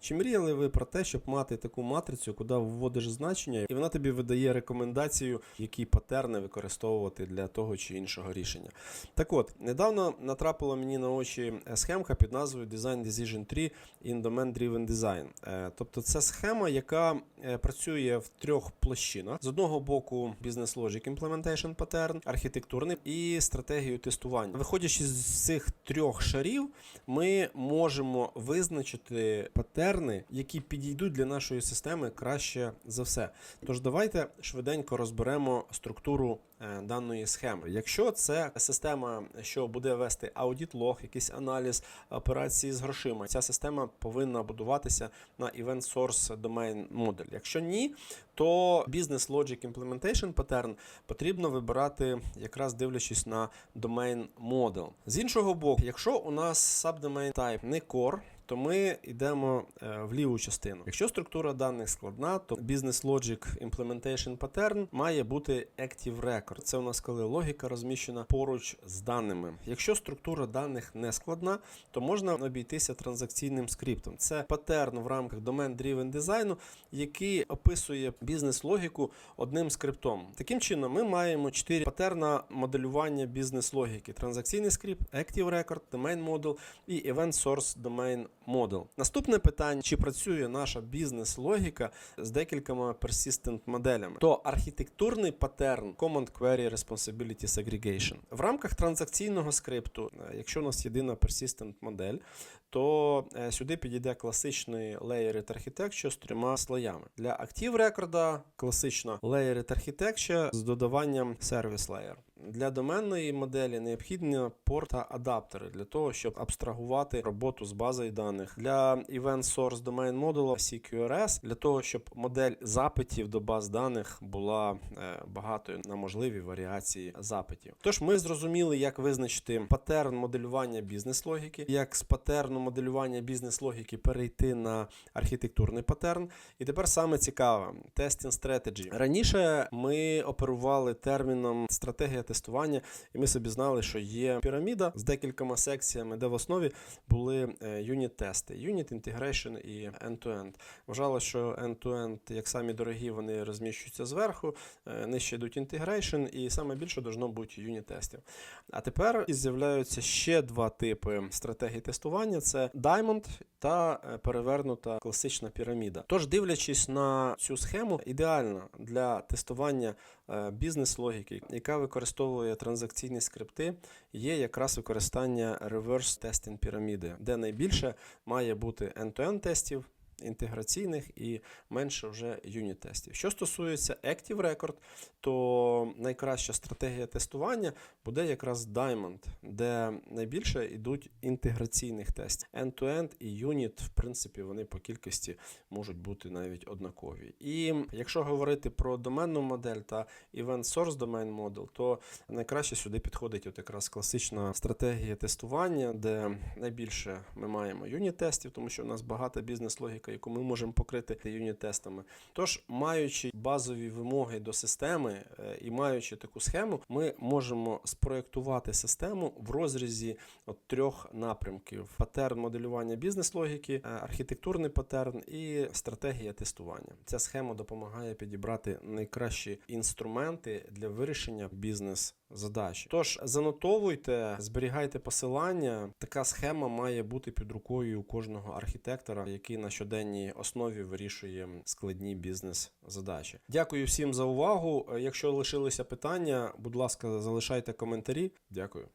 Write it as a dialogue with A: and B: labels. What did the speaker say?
A: Чи мріяли ви про те, щоб мати таку матрицю, куди вводиш значення, і вона тобі видає рекомендацію, які патерни використовувати для того чи іншого рішення? Так от, недавно натрапила мені на очі е, схемка під назвою Design Decision Tree in Domain Driven Design. Е, Тобто це схема, яка е, працює в трьох площинах. З одного боку, Business Logic Implementation Pattern, архітектурний і стратегію тестування. Виходячи з цих трьох шарів, ми можемо визначити патерни, які підійдуть для нашої системи краще за все. Тож давайте швиденько розберемо структуру е, даної схеми. Якщо це система, що буде вести аудіт лог, якийсь аналіз операції з грошима, ця система повинна будуватися на Event Source Domain Model. Якщо ні, то Business Logic Implementation Pattern потрібно вибирати якраз дивлячись на Domain Model. З іншого боку, якщо у нас subdomain type не core, то ми йдемо е, в ліву частину. Якщо структура даних складна, то Business Logic Implementation Pattern має бути Active Record. Це у нас коли логіка розміщена поруч з даними. Якщо структура даних не складна, то можна обійтися транзакційним скриптом. Це паттерн в рамках Domain Driven дизайну, який описує бізнес-логіку одним скриптом. Таким чином, ми маємо чотири патерна моделювання бізнес-логіки: транзакційний скрипт, Active Record, Domain Model і Event Source Domain Model. Наступне питання: чи працює наша бізнес-логіка з декількома persistent моделями? То архітектурний паттерн Command Query Responsibility Segregation. В рамках транзакційного скрипту, е, якщо у нас єдина persistent модель, то е, сюди підійде класичний Layered Architecture з трьома слоями. Для Active Record класично Layered Architecture з додаванням Service Layer. Для доменної моделі необхідні порт та адаптери для того, щоб абстрагувати роботу з базою даних. Для Event Source Domain модула CQRS, для того, щоб модель запитів до баз даних була е, багатою на можливі варіації запитів. Тож ми зрозуміли, як визначити патерн моделювання бізнес-логіки, як з патерну моделювання бізнес-логіки перейти на архітектурний патерн. І тепер саме цікаве testing strategy. Раніше ми оперували терміном стратегія тестування, і ми собі знали, що є піраміда з декількома секціями, де в основі були юніт-тести, юніт інтегрейшн і end-to-end. Вважало, що end-to-end, як самі дорогі, вони розміщуються зверху, е, нижче йдуть інтегрейшн, і саме більше должно бути юніт-тестів. А тепер з'являються ще два типи стратегії тестування: це Diamond та е, перевернута класична піраміда. Тож, дивлячись на цю схему, ідеально для тестування е, бізнес-логіки, яка використовує транзакційні скрипти, є якраз використання reverse testing піраміди, де найбільше має бути end-to-end тестів. Інтеграційних і менше вже юніт-тестів. Що стосується Active Record, то найкраща стратегія тестування буде якраз Diamond, де найбільше йдуть інтеграційних тестів. End-to-end і юніт, в принципі, вони по кількості можуть бути навіть однакові. І якщо говорити про доменну модель та Event Source Domain Model, то найкраще сюди підходить от якраз класична стратегія тестування, де найбільше ми маємо юніт-тестів, тому що у нас багата бізнес-логіка, яку ми можемо покрити юніт-тестами. Тож, маючи базові вимоги до системи е, і маючи таку схему, ми можемо спроєктувати систему в розрізі от трьох напрямків: патерн моделювання бізнес-логіки, е, архітектурний патерн і стратегія тестування. Ця схема допомагає підібрати найкращі інструменти для вирішення бізнес. Задачі. Тож занотовуйте, зберігайте посилання. Така схема має бути під рукою у кожного архітектора, який на щоденній основі вирішує складні бізнес-задачі. Дякую всім за увагу. Якщо лишилися питання, будь ласка, залишайте коментарі. Дякую.